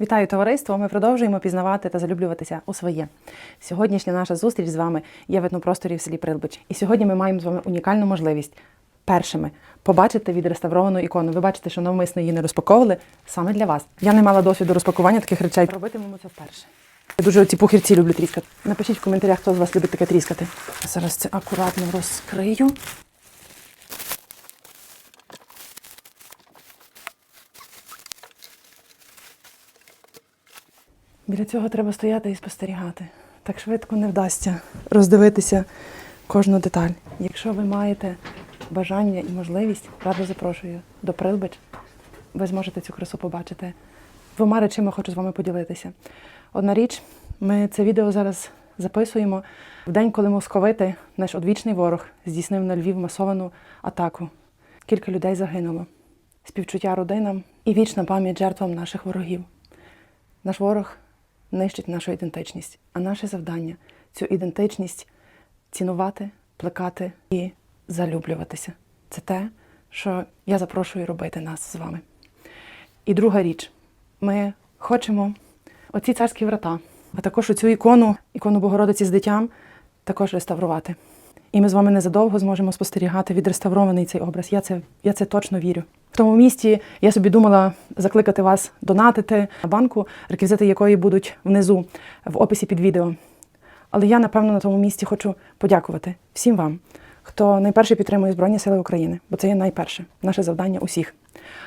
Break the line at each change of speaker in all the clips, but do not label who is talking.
Вітаю товариство! Ми продовжуємо пізнавати та залюблюватися у своє. Сьогоднішня наша зустріч з вами є в етнопросторі в селі Прилбич. І сьогодні ми маємо з вами унікальну можливість першими побачити відреставровану ікону. Ви бачите, що навмисно її не розпаковували саме для вас. Я не мала досвіду розпакування таких речей. Робитимемо це вперше. Я дуже ці пухівці люблю тріскати. Напишіть в коментарях, хто з вас любить таке тріскати. Зараз це акуратно розкрию. Біля цього треба стояти і спостерігати. Так швидко не вдасться роздивитися кожну деталь. Якщо ви маєте бажання і можливість, радо запрошую до Прилбич. Ви зможете цю красу побачити. Двома речима хочу з вами поділитися. Одна річ, ми це відео зараз записуємо в день, коли московити, наш одвічний ворог, здійснив на Львів масовану атаку. Кілька людей загинуло. Співчуття родинам і вічна пам'ять жертвам наших ворогів. Наш ворог нищить нашу ідентичність, а наше завдання цю ідентичність цінувати, плекати і залюблюватися. Це те, що я запрошую робити нас з вами. І друга річ, ми хочемо оці царські врата, а також оцю ікону, ікону Богородиці з дитям, також реставрувати. І ми з вами незадовго зможемо спостерігати відреставрований цей образ. Я це, я це точно вірю. В тому місті я собі думала закликати вас донатити на банку, реквізити якої будуть внизу в описі під відео. Але я, напевно, на тому місці хочу подякувати всім вам, хто найперше підтримує Збройні Сили України, бо це є найперше наше завдання усіх.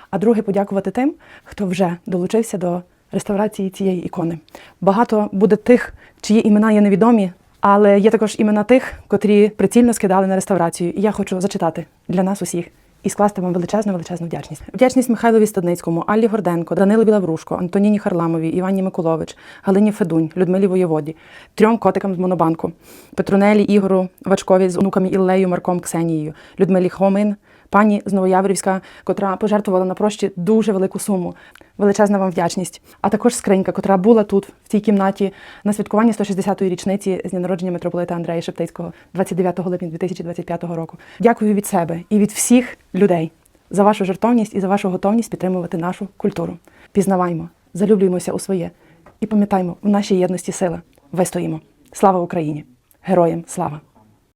А друге, подякувати тим, хто вже долучився до реставрації цієї ікони. Багато буде тих, чиї імена є невідомі, але є також імена тих, котрі прицільно скидали на реставрацію. І я хочу зачитати для нас усіх. І скласти вам величезну величезну вдячність. Вдячність Михайлові Стадницькому, Аллі Горденко, Данилу Білаврушко, Антоніні Харламові, Івані Миколович, Галині Федунь, Людмилі Воєводі, трьом котикам з Монобанку, Петрунелі Ігору Вачкові з онуками Іллею, Марком Ксенією, Людмилі Хомин, пані з Новояврівська, котра пожертвувала на прощі дуже велику суму. Величезна вам вдячність. А також скринька, котра була тут, в цій кімнаті, на святкуванні 160-ї річниці з дня народження митрополита Андрея Шептицького 29 липня 2025 року. Дякую від себе і від всіх людей за вашу жертовність і за вашу готовність підтримувати нашу культуру. Пізнаваймо, залюблюємося у своє і пам'ятаймо, в нашій єдності сила. Вистоїмо. Слава Україні! Героям слава!